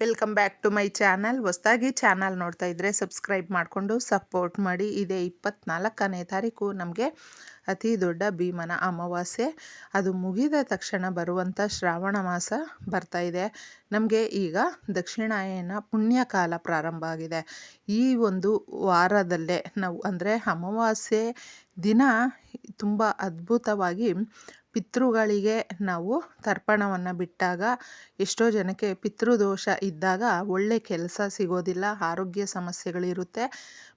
Welcome back to my channel ಹೊಸ್ದಾಗಿ channel ನೋಡ್ತಾ ಇದ್ದರೆ ಸಬ್ಸ್ಕ್ರೈಬ್ ಮಾಡಿಕೊಂಡು ಸಪೋರ್ಟ್ ಮಾಡಿ. ಇದೇ ಇಪ್ಪತ್ನಾಲ್ಕನೇ ತಾರೀಕು ನಮಗೆ ಅತಿ ದೊಡ್ಡ ಭೀಮನ ಅಮಾವಾಸ್ಯೆ. ಅದು ಮುಗಿದ ತಕ್ಷಣ ಬರುವಂಥ ಶ್ರಾವಣ ಮಾಸ ಬರ್ತಾ ಇದೆ. ನಮಗೆ ಈಗ ದಕ್ಷಿಣಾಯನ ಪುಣ್ಯಕಾಲ ಪ್ರಾರಂಭ ಆಗಿದೆ. ಈ ಒಂದು ವಾರದಲ್ಲೇ ನಾವು ಅಂದರೆ ಅಮಾವಾಸ್ಯೆ ದಿನ ತುಂಬ ಅದ್ಭುತವಾಗಿ ಪಿತೃಗಳಿಗೆ ನಾವು ತರ್ಪಣವನ್ನು ಬಿಟ್ಟಾಗ ಎಷ್ಟೋ ಜನಕ್ಕೆ ಪಿತೃದೋಷ ಇದ್ದಾಗ ಒಳ್ಳೆ ಕೆಲಸ ಸಿಗೋದಿಲ್ಲ, ಆರೋಗ್ಯ ಸಮಸ್ಯೆಗಳಿರುತ್ತೆ.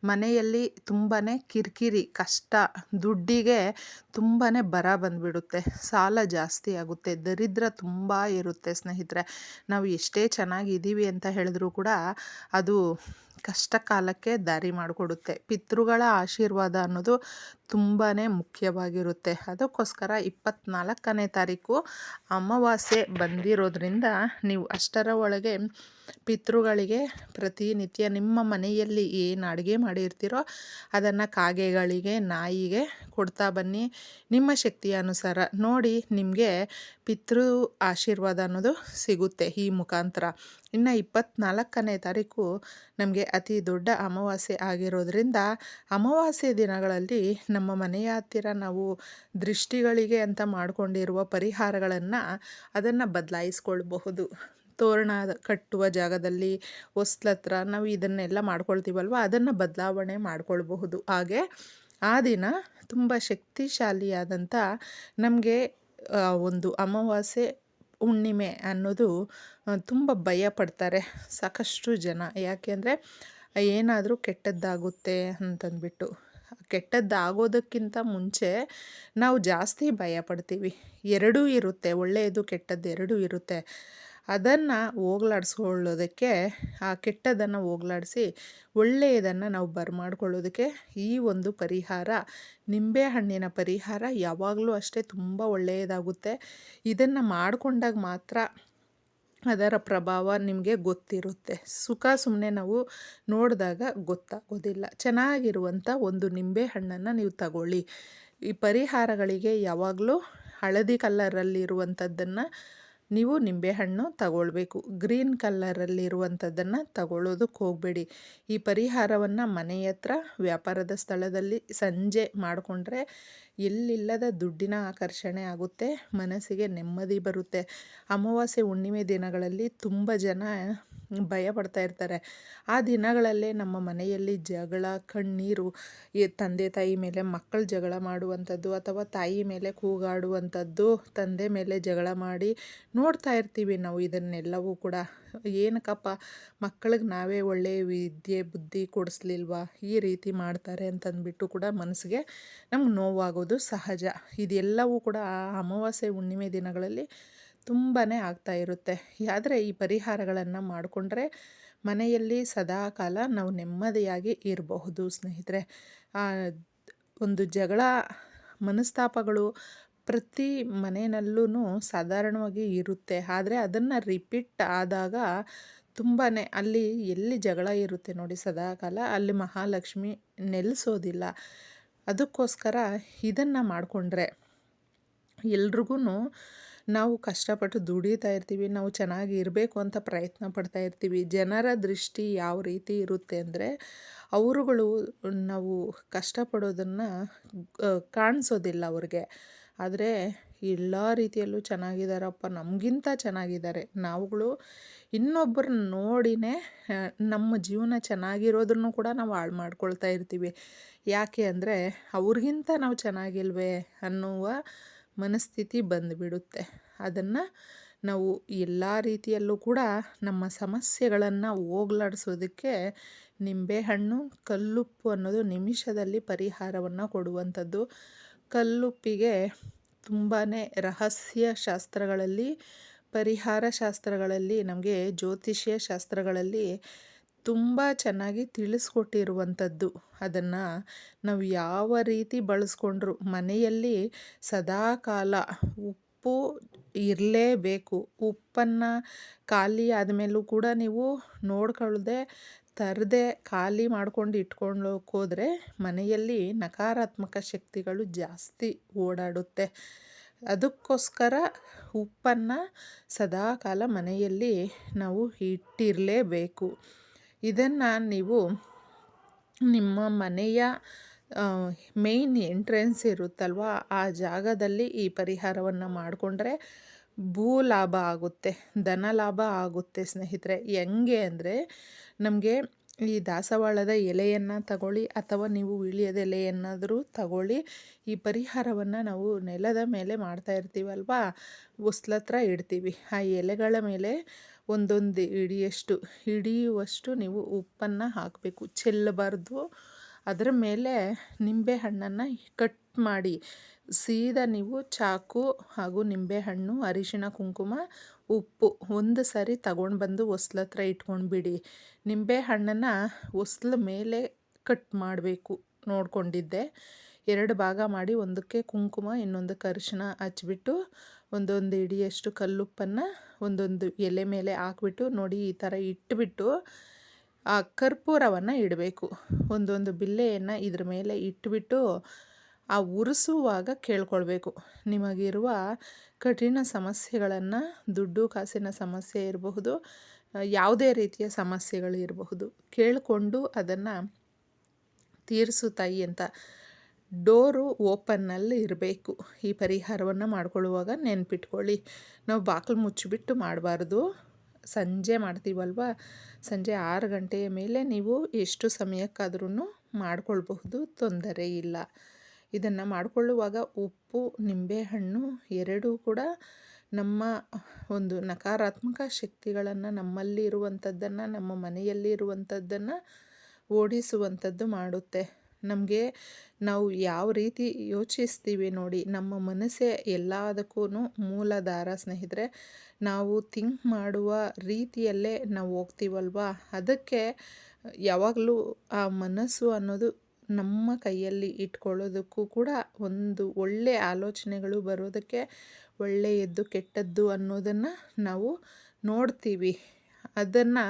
ಮನೆಯಲ್ಲಿ ತುಂಬಾ ಕಿರಿಕಿರಿ, ಕಷ್ಟ, ದುಡ್ಡಿಗೆ ತುಂಬಾ ಬರ ಬಂದುಬಿಡುತ್ತೆ. ಸಾಲ ಜಾಸ್ತಿ ಆಗುತ್ತೆ. ದರಿದ್ರ ತುಂಬ ಇರುತ್ತೆ ಸ್ನೇಹಿತರೆ. ನಾವು ಎಷ್ಟೇ ಚೆನ್ನಾಗಿದ್ದೀವಿ ಅಂತ ಹೇಳಿದ್ರೂ ಕೂಡ ಅದು ಕಷ್ಟ ಕಾಲಕ್ಕೆ ದಾರಿ ಮಾಡಿಕೊಡುತ್ತೆ. ಪಿತೃಗಳ ಆಶೀರ್ವಾದ ಅನ್ನೋದು ತುಂಬಾ ಮುಖ್ಯವಾಗಿರುತ್ತೆ. ಅದಕ್ಕೋಸ್ಕರ ಇಪ್ಪತ್ತ್ನಾಲ್ಕನೇ ತಾರೀಕು ಅಮಾವಾಸ್ಯೆ ಬಂದಿರೋದ್ರಿಂದ ನೀವು ಅಷ್ಟರ ಒಳಗೆ ಪಿತೃಗಳಿಗೆ ಪ್ರತಿನಿತ್ಯ ನಿಮ್ಮ ಮನೆಯಲ್ಲಿ ಏನು ಅಡುಗೆ ಮಾಡಿರ್ತೀರೋ ಅದನ್ನು ಕಾಗೆಗಳಿಗೆ, ನಾಯಿಗೆ ಕೊಡ್ತಾ ಬನ್ನಿ. ನಿಮ್ಮ ಶಕ್ತಿಯ ಅನುಸಾರ ನೋಡಿ ನಿಮಗೆ ಪಿತೃ ಆಶೀರ್ವಾದ ಅನ್ನೋದು ಸಿಗುತ್ತೆ ಈ ಮುಖಾಂತರ. ಇನ್ನು ಇಪ್ಪತ್ನಾಲ್ಕನೇ ತಾರೀಕು ನಮಗೆ ಅತಿ ದೊಡ್ಡ ಅಮಾವಾಸ್ಯೆ ಆಗಿರೋದ್ರಿಂದ ಅಮಾವಾಸ್ಯೆ ದಿನಗಳಲ್ಲಿ ನಮ್ಮ ಮನೆಯ ಹತ್ತಿರ ನಾವು ದೃಷ್ಟಿಗಳಿಗೆ ಅಂತ ಮಾಡಿಕೊಂಡಿರುವ ಪರಿಹಾರಗಳನ್ನು ಅದನ್ನು ಬದಲಾಯಿಸ್ಕೊಳ್ಬಹುದು. ತೋರಣ ಕಟ್ಟುವ ಜಾಗದಲ್ಲಿ ಹೊಸ್ಲತ್ರ ನಾವು ಇದನ್ನೆಲ್ಲ ಮಾಡ್ಕೊಳ್ತೀವಲ್ವ? ಅದನ್ನು ಬದಲಾವಣೆ ಮಾಡ್ಕೊಳ್ಬಹುದು. ಹಾಗೆ ಆ ದಿನ ತುಂಬ ಶಕ್ತಿಶಾಲಿಯಾದಂಥ ನಮಗೆ ಒಂದು ಅಮಾವಾಸ್ಯೆ ಹುಣ್ಣಿಮೆ ಅನ್ನೋದು ತುಂಬ ಭಯ ಪಡ್ತಾರೆ ಸಾಕಷ್ಟು ಜನ. ಯಾಕೆಂದರೆ ಏನಾದರೂ ಕೆಟ್ಟದ್ದಾಗುತ್ತೆ ಅಂತಂದ್ಬಿಟ್ಟು. ಕೆಟ್ಟದ್ದಾಗೋದಕ್ಕಿಂತ ಮುಂಚೆ ನಾವು ಜಾಸ್ತಿ ಭಯ ಪಡ್ತೀವಿ. ಎರಡೂ ಇರುತ್ತೆ, ಒಳ್ಳೆಯದು ಕೆಟ್ಟದ್ದು ಎರಡೂ ಇರುತ್ತೆ. ಅದನ್ನು ಹೋಗ್ಲಾಡಿಸ್ಕೊಳ್ಳೋದಕ್ಕೆ, ಆ ಕೆಟ್ಟದನ್ನು ಹೋಗ್ಲಾಡಿಸಿ ಒಳ್ಳೆಯದನ್ನು ನಾವು ಬರಮಾಡ್ಕೊಳ್ಳೋದಕ್ಕೆ ಈ ಒಂದು ಪರಿಹಾರ, ನಿಂಬೆ ಹಣ್ಣಿನ ಪರಿಹಾರ ಯಾವಾಗಲೂ ಅಷ್ಟೇ ತುಂಬ ಒಳ್ಳೆಯದಾಗುತ್ತೆ. ಇದನ್ನು ಮಾಡಿಕೊಂಡಾಗ ಮಾತ್ರ ಅದರ ಪ್ರಭಾವ ನಿಮಗೆ ಗೊತ್ತಿರುತ್ತೆ. ಸುಖ ಸುಮ್ಮನೆ ನಾವು ನೋಡಿದಾಗ ಗೊತ್ತಾಗೋದಿಲ್ಲ. ಚೆನ್ನಾಗಿರುವಂಥ ಒಂದು ನಿಂಬೆ ಹಣ್ಣನ್ನು ನೀವು ತಗೊಳ್ಳಿ. ಈ ಪರಿಹಾರಗಳಿಗೆ ಯಾವಾಗಲೂ ಹಳದಿ ಕಲ್ಲರಲ್ಲಿರುವಂಥದ್ದನ್ನು ನೀವು ನಿಂಬೆಹಣ್ಣು ತಗೊಳ್ಬೇಕು. ಗ್ರೀನ್ ಕಲ್ಲರಲ್ಲಿರುವಂಥದ್ದನ್ನು ತಗೊಳ್ಳೋದಕ್ಕೆ ಹೋಗಬೇಡಿ. ಈ ಪರಿಹಾರವನ್ನು ಮನೆ ಹತ್ರ ವ್ಯಾಪಾರದ ಸ್ಥಳದಲ್ಲಿ ಸಂಜೆ ಮಾಡಿಕೊಂಡ್ರೆ ಎಲ್ಲಿಲ್ಲದ ದುಡ್ಡಿನ ಆಕರ್ಷಣೆ ಆಗುತ್ತೆ, ಮನಸ್ಸಿಗೆ ನೆಮ್ಮದಿ ಬರುತ್ತೆ. ಅಮಾವಾಸ್ಯೆ ಹುಣ್ಣಿಮೆ ದಿನಗಳಲ್ಲಿ ತುಂಬ ಜನ ಭಯ ಪಡ್ತಾ ಇರ್ತಾರೆ ಆ ದಿನಗಳಲ್ಲೇ ನಮ್ಮ ಮನೆಯಲ್ಲಿ ಜಗಳ, ಕಣ್ಣೀರು ತಂದೆ, ತಾಯಿ ಮೇಲೆ ಮಕ್ಕಳು ಜಗಳ ಮಾಡುವಂಥದ್ದು ಅಥವಾ ತಾಯಿ ಮೇಲೆ ಕೂಗಾಡುವಂಥದ್ದು, ತಂದೆ ಮೇಲೆ ಜಗಳ ಮಾಡಿ ನೋಡ್ತಾ ಇರ್ತೀವಿ ನಾವು ಇದನ್ನೆಲ್ಲವೂ ಕೂಡ. ಏನಕ್ಕಪ್ಪ, ಮಕ್ಕಳಿಗೆ ನಾವೇ ಒಳ್ಳೆಯ ವಿದ್ಯೆ, ಬುದ್ಧಿ ಕೊಡಿಸ್ಲಿಲ್ವಾ? ಈ ರೀತಿ ಮಾಡ್ತಾರೆ ಅಂತಂದ್ಬಿಟ್ಟು ಕೂಡ ಮನಸ್ಸಿಗೆ ನಮ್ಗೆ ನೋವಾಗೋದು ಸಹಜ. ಇದೆಲ್ಲವೂ ಕೂಡ ಆ ಅಮಾವಾಸ್ಯೆ ಹುಣ್ಣಿಮೆ ದಿನಗಳಲ್ಲಿ ತುಂಬಾ ಆಗ್ತಾ ಇರುತ್ತೆ. ಆದರೆ ಈ ಪರಿಹಾರಗಳನ್ನು ಮಾಡಿಕೊಂಡ್ರೆ ಮನೆಯಲ್ಲಿ ಸದಾ ಕಾಲ ನಾವು ನೆಮ್ಮದಿಯಾಗಿ ಇರಬಹುದು ಸ್ನೇಹಿತರೆ. ಒಂದು ಜಗಳ, ಮನಸ್ತಾಪಗಳು ಪ್ರತಿ ಮನೆಯಲ್ಲೂ ಸಾಧಾರಣವಾಗಿ ಇರುತ್ತೆ. ಆದರೆ ಅದನ್ನು ರಿಪೀಟ್ ಆದಾಗ ತುಂಬಾ ಅಲ್ಲಿ ಎಲ್ಲಿ ಜಗಳ ಇರುತ್ತೆ ನೋಡಿ ಸದಾಕಾಲ ಅಲ್ಲಿ ಮಹಾಲಕ್ಷ್ಮಿ ನೆಲೆಸೋದಿಲ್ಲ. ಅದಕ್ಕೋಸ್ಕರ ಇದನ್ನು ಮಾಡಿಕೊಂಡ್ರೆ ಎಲ್ರಿಗೂ ನಾವು ಕಷ್ಟಪಟ್ಟು ದುಡಿತಾ ಇರ್ತೀವಿ, ನಾವು ಚೆನ್ನಾಗಿ ಇರಬೇಕು ಅಂತ ಪ್ರಯತ್ನ ಪಡ್ತಾ ಇರ್ತೀವಿ. ಜನರ ದೃಷ್ಟಿ ಯಾವ ರೀತಿ ಇರುತ್ತೆ ಅಂದರೆ, ಅವರುಗಳು ನಾವು ಕಷ್ಟಪಡೋದನ್ನು ಕಾಣಿಸೋದಿಲ್ಲ ಅವ್ರಿಗೆ. ಆದರೆ ಎಲ್ಲ ರೀತಿಯಲ್ಲೂ ಚೆನ್ನಾಗಿದ್ದಾರಪ್ಪ ನಮಗಿಂತ ಚೆನ್ನಾಗಿದ್ದಾರೆ. ನಾವುಗಳು ಇನ್ನೊಬ್ಬರನ್ನ ನೋಡಿನೇ ನಮ್ಮ ಜೀವನ ಚೆನ್ನಾಗಿರೋದನ್ನು ಕೂಡ ನಾವು ಹಾಳು ಮಾಡ್ಕೊಳ್ತಾ ಇರ್ತೀವಿ. ಯಾಕೆ ಅಂದರೆ, ಅವ್ರಿಗಿಂತ ನಾವು ಚೆನ್ನಾಗಿಲ್ವೇ ಅನ್ನುವ ಮನಸ್ಥಿತಿ ಬಂದುಬಿಡುತ್ತೆ. ಅದನ್ನು ನಾವು ಎಲ್ಲ ರೀತಿಯಲ್ಲೂ ಕೂಡ ನಮ್ಮ ಸಮಸ್ಯೆಗಳನ್ನು ಹೋಗ್ಲಾಡಿಸೋದಕ್ಕೆ ನಿಂಬೆಹಣ್ಣು, ಕಲ್ಲುಪ್ಪು ಅನ್ನೋದು ನಿಮಿಷದಲ್ಲಿ ಪರಿಹಾರವನ್ನು ಕೊಡುವಂಥದ್ದು. ಕಲ್ಲುಪ್ಪಿಗೆ ತುಂಬಾ ರಹಸ್ಯ ಶಾಸ್ತ್ರಗಳಲ್ಲಿ, ಪರಿಹಾರ ಶಾಸ್ತ್ರಗಳಲ್ಲಿ, ನಮಗೆ ಜ್ಯೋತಿಷ್ಯ ಶಾಸ್ತ್ರಗಳಲ್ಲಿ ತುಂಬ ಚೆನ್ನಾಗಿ ತಿಳಿಸ್ಕೊಟ್ಟಿರುವಂಥದ್ದು. ಅದನ್ನು ನಾವು ಯಾವ ರೀತಿ ಬಳಸ್ಕೊಂಡ್ರು ಮನೆಯಲ್ಲಿ ಸದಾಕಾಲ ಉಪ್ಪು ಇರಲೇಬೇಕು. ಉಪ್ಪನ್ನು ಖಾಲಿ ಆದಮೇಲೂ ಕೂಡ ನೀವು ನೋಡ್ಕೊಳ್ಳದೆ ತರದೆ ಖಾಲಿ ಮಾಡ್ಕೊಂಡು ಇಟ್ಕೊಳ್ಳೋಕೆ ಹೋದರೆ ಮನೆಯಲ್ಲಿ ನಕಾರಾತ್ಮಕ ಶಕ್ತಿಗಳು ಜಾಸ್ತಿ ಓಡಾಡುತ್ತೆ. ಅದಕ್ಕೋಸ್ಕರ ಉಪ್ಪನ್ನು ಸದಾಕಾಲ ಮನೆಯಲ್ಲಿ ನಾವು ಇಟ್ಟಿರಲೇಬೇಕು. ಇದನ್ನು ನೀವು ನಿಮ್ಮ ಮನೆಯ ಮೇಯ್ನ್ ಎಂಟ್ರೆನ್ಸ್ ಇರುತ್ತಲ್ವ, ಆ ಜಾಗದಲ್ಲಿ ಈ ಪರಿಹಾರವನ್ನು ಮಾಡಿಕೊಂಡ್ರೆ ಭೂ ಲಾಭ ಆಗುತ್ತೆ ಧನ ಲಾಭ ಆಗುತ್ತೆ ಸ್ನೇಹಿತರೆ. ಹೆಂಗೆ ಅಂದರೆ ನಮಗೆ ಈ ದಾಸವಾಳದ ಎಲೆಯನ್ನು ತಗೊಳ್ಳಿ ಅಥವಾ ನೀವು ವೀಳ್ಯದ ಎಲೆಯನ್ನಾದರೂ ತಗೊಳ್ಳಿ, ಈ ಪರಿಹಾರವನ್ನು ನಾವು ನೆಲದ ಮೇಲೆ ಮಾಡ್ತಾ ಇರ್ತೀವಲ್ವಾ ಉಸ್ಲತ್ರ ಇಡ್ತೀವಿ. ಆ ಎಲೆಗಳ ಮೇಲೆ ಒಂದೊಂದು ಹಿಡಿಯಷ್ಟು, ಹಿಡಿಯುವಷ್ಟು ನೀವು ಉಪ್ಪನ್ನು ಹಾಕಬೇಕು. ಚೆಲ್ಲಬಾರ್ದು. ಅದರ ಮೇಲೆ ನಿಂಬೆ ಹಣ್ಣನ್ನು ಕಟ್ ಮಾಡಿ. ಸೀದಾ ನೀವು ಚಾಕು ಹಾಗೂ ನಿಂಬೆಹಣ್ಣು, ಅರಿಶಿಣ, ಕುಂಕುಮ, ಉಪ್ಪು ಒಂದು ಸಾರಿ ತಗೊಂಡು ಬಂದು ಹೊಸ್ಲ ಹತ್ರ ನಿಂಬೆ ಹಣ್ಣನ್ನು ಹೊಸ್ಲ ಮೇಲೆ ಕಟ್ ಮಾಡಬೇಕು ನೋಡ್ಕೊಂಡಿದ್ದೆ. ಎರಡು ಭಾಗ ಮಾಡಿ ಒಂದಕ್ಕೆ ಕುಂಕುಮ, ಇನ್ನೊಂದಕ್ಕೆ ಅರಿಶಿನ ಹಚ್ಚಿಬಿಟ್ಟು ಒಂದೊಂದು ಇಡಿಯಷ್ಟು ಕಲ್ಲುಪ್ಪನ್ನು ಒಂದೊಂದು ಎಲೆ ಮೇಲೆ ಹಾಕ್ಬಿಟ್ಟು ನೋಡಿ ಈ ಥರ ಇಟ್ಬಿಟ್ಟು ಆ ಕರ್ಪೂರವನ್ನು ಇಡಬೇಕು. ಒಂದೊಂದು ಬಿಲ್ಲೆಯನ್ನು ಇದ್ರ ಮೇಲೆ ಇಟ್ಬಿಟ್ಟು ಆ ಉರಿಸುವಾಗ ಕೇಳ್ಕೊಳ್ಬೇಕು. ನಿಮಗಿರುವ ಕಠಿಣ ಸಮಸ್ಯೆಗಳನ್ನು, ದುಡ್ಡು ಕಾಸಿನ ಸಮಸ್ಯೆ ಇರಬಹುದು, ಯಾವುದೇ ರೀತಿಯ ಸಮಸ್ಯೆಗಳು ಇರಬಹುದು, ಕೇಳಿಕೊಂಡು ಅದನ್ನು ತೀರಿಸು ತಾಯಿ ಅಂತ ಡೋರು ಓಪನ್ನಲ್ಲಿ ಇರಬೇಕು. ಈ ಪರಿಹಾರವನ್ನು ಮಾಡ್ಕೊಳ್ಳುವಾಗ ನೆನ್ಪಿಟ್ಕೊಳ್ಳಿ. ನಾವು ಬಾಗಿಲು ಮುಚ್ಚಿಬಿಟ್ಟು ಮಾಡಬಾರ್ದು. ಸಂಜೆ ಮಾಡ್ತೀವಲ್ವ? ಸಂಜೆ ಆರು ಗಂಟೆಯ ಮೇಲೆ ನೀವು ಎಷ್ಟು ಸಮಯಕ್ಕಾದ್ರೂ ಮಾಡಿಕೊಳ್ಬಹುದು, ತೊಂದರೆ ಇಲ್ಲ. ಇದನ್ನು ಮಾಡಿಕೊಳ್ಳುವಾಗ ಉಪ್ಪು, ನಿಂಬೆಹಣ್ಣು ಎರಡೂ ಕೂಡ ನಮ್ಮ ಒಂದು ನಕಾರಾತ್ಮಕ ಶಕ್ತಿಗಳನ್ನು ನಮ್ಮಲ್ಲಿ ಇರುವಂಥದ್ದನ್ನು ನಮ್ಮ ಮನೆಯಲ್ಲಿ ಇರುವಂಥದ್ದನ್ನು ಓಡಿಸುವಂಥದ್ದು ಮಾಡುತ್ತೆ. ನಮಗೆ ನಾವು ಯಾವ ರೀತಿ ಯೋಚಿಸ್ತೀವಿ ನೋಡಿ, ನಮ್ಮ ಮನಸ್ಸೇ ಎಲ್ಲದಕ್ಕೂ ಮೂಲಧಾರ ಸ್ನೇಹಿತರೆ. ನಾವು ಥಿಂಕ್ ಮಾಡುವ ರೀತಿಯಲ್ಲೇ ನಾವು ಹೋಗ್ತೀವಲ್ವಾ? ಅದಕ್ಕೆ ಯಾವಾಗಲೂ ಆ ಮನಸ್ಸು ಅನ್ನೋದು ನಮ್ಮ ಕೈಯಲ್ಲಿ ಇಟ್ಕೊಳ್ಳೋದಕ್ಕೂ ಕೂಡ ಒಂದು ಒಳ್ಳೆಯ ಆಲೋಚನೆಗಳು ಬರೋದಕ್ಕೆ ಒಳ್ಳೆಯದ್ದು ಕೆಟ್ಟದ್ದು ಅನ್ನೋದನ್ನು ನಾವು ನೋಡ್ತೀವಿ. ಅದನ್ನು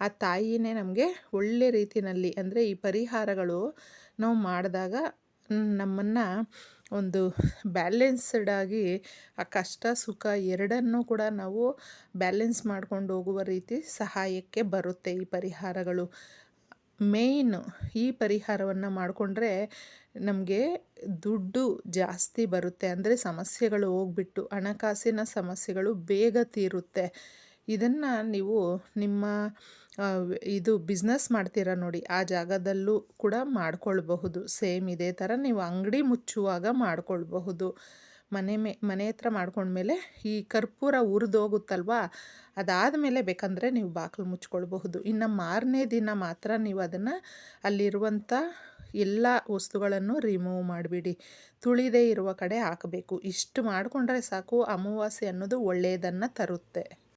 ಆ ತಾಯಿಯೇ ನಮಗೆ ಒಳ್ಳೆ ರೀತಿಯಲ್ಲಿ ಅಂದರೆ ಈ ಪರಿಹಾರಗಳು ನಾವು ಮಾಡಿದಾಗ ನಮ್ಮನ್ನು ಒಂದು ಬ್ಯಾಲೆನ್ಸ್ಡ್ ಆಗಿ ಆ ಕಷ್ಟ, ಸುಖ ಎರಡನ್ನೂ ಕೂಡ ನಾವು ಬ್ಯಾಲೆನ್ಸ್ ಮಾಡ್ಕೊಂಡು ಹೋಗುವ ರೀತಿ ಸಹಾಯಕ್ಕೆ ಬರುತ್ತೆ ಈ ಪರಿಹಾರಗಳು. ಮೇಯ್ನ್ ಈ ಪರಿಹಾರವನ್ನು ಮಾಡಿಕೊಂಡ್ರೆ ನಮಗೆ ದುಡ್ಡು ಜಾಸ್ತಿ ಬರುತ್ತೆ. ಅಂದರೆ ಸಮಸ್ಯೆಗಳು ಹೋಗ್ಬಿಟ್ಟು ಹಣಕಾಸಿನ ಸಮಸ್ಯೆಗಳು ಬೇಗ ತೀರುತ್ತೆ. ಇದನ್ನು ನೀವು ನಿಮ್ಮ ಇದು ಬಿಸ್ನೆಸ್ ಮಾಡ್ತೀರ ನೋಡಿ, ಆ ಜಾಗದಲ್ಲೂ ಕೂಡ ಮಾಡ್ಕೊಳ್ಬಹುದು. ಸೇಮ್ ಇದೇ ಥರ ನೀವು ಅಂಗಡಿ ಮುಚ್ಚುವಾಗ ಮಾಡ್ಕೊಳ್ಬಹುದು. ಮನೆ ಮೇ, ಮನೆ ಹತ್ರ ಮಾಡ್ಕೊಂಡ್ಮೇಲೆ ಈ ಕರ್ಪೂರ ಉರಿದೋಗುತ್ತಲ್ವಾ, ಅದಾದಮೇಲೆ ಬೇಕಂದರೆ ನೀವು ಬಾಗಿಲು ಮುಚ್ಕೊಳ್ಬಹುದು. ಇನ್ನು ಮಾರನೇ ದಿನ ಮಾತ್ರ ನೀವು ಅದನ್ನು ಅಲ್ಲಿರುವಂಥ ಎಲ್ಲ ವಸ್ತುಗಳನ್ನು ರಿಮೂವ್ ಮಾಡಿಬಿಡಿ. ತುಳಿದೇ ಇರುವ ಕಡೆ ಹಾಕಬೇಕು. ಇಷ್ಟು ಮಾಡಿಕೊಂಡ್ರೆ ಸಾಕು, ಅಮಾವಾಸ್ಯೆ ಅನ್ನೋದು ಒಳ್ಳೆಯದನ್ನು ತರುತ್ತೆ.